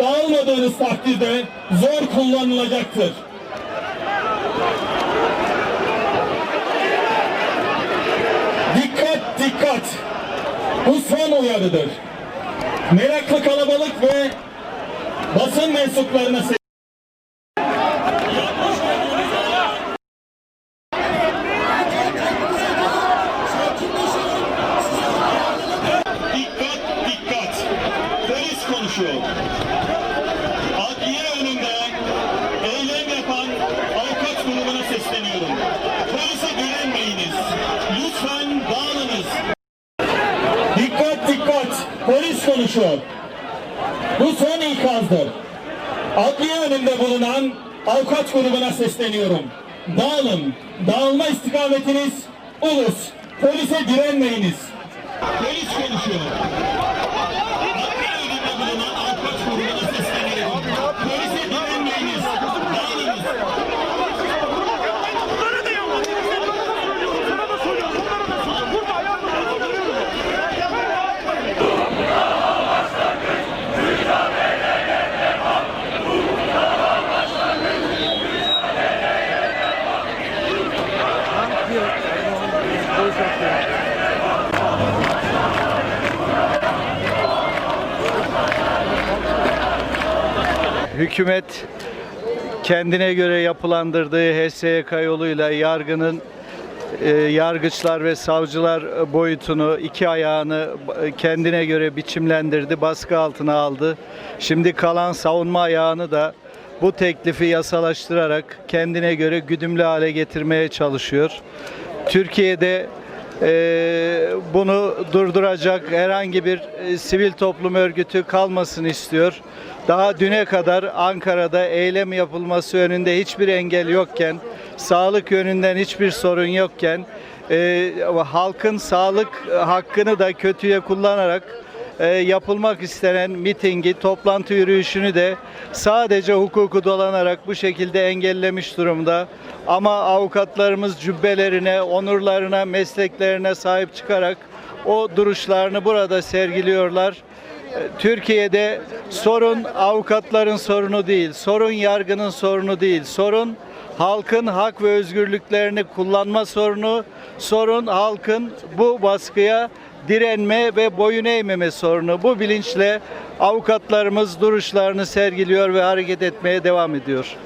dağılmadığınız takdirde zor kullanılacaktır. Dikkat dikkat! Bu son uyarıdır. Meraklı kalabalık ve basın mensuplarına Dikkat dikkat! Polis konuşuyor. Adliye önünde eylem yapan avukat grubuna sesleniyorum. Polise güvenmeyiniz. Lütfen dağılınız. Dikkat dikkat! Polis konuşuyor. Bu son ikazdır. Adliye önünde bulunan avukat grubuna sesleniyorum. Dağılın. Dağılma istikametiniz ulus. Polise direnmeyiniz. Polis konuşuyor. Adliye önünde bulunan avukat grubuna sesleniyorum. Polise direnmeyiniz. Dağılınız. Bunlara da yapma. Sana da söylüyorum. Bunlara da söylüyorum. Burada ayağımı kaldırıyorum. Hükümet kendine göre yapılandırdığı HSYK yoluyla yargının e, yargıçlar ve savcılar boyutunu iki ayağını kendine göre biçimlendirdi, baskı altına aldı. Şimdi kalan savunma ayağını da bu teklifi yasalaştırarak kendine göre güdümlü hale getirmeye çalışıyor. Türkiye'de e, bunu durduracak herhangi bir e, sivil toplum örgütü kalmasını istiyor. Daha düne kadar Ankara'da eylem yapılması yönünde hiçbir engel yokken, sağlık yönünden hiçbir sorun yokken, e, halkın sağlık hakkını da kötüye kullanarak e, yapılmak istenen mitingi, toplantı yürüyüşünü de sadece hukuku dolanarak bu şekilde engellemiş durumda. Ama avukatlarımız cübbelerine, onurlarına, mesleklerine sahip çıkarak o duruşlarını burada sergiliyorlar. E, Türkiye'de sorun avukatların sorunu değil, sorun yargının sorunu değil, sorun halkın hak ve özgürlüklerini kullanma sorunu, sorun halkın bu baskıya direnme ve boyun eğmeme sorunu. Bu bilinçle avukatlarımız duruşlarını sergiliyor ve hareket etmeye devam ediyor.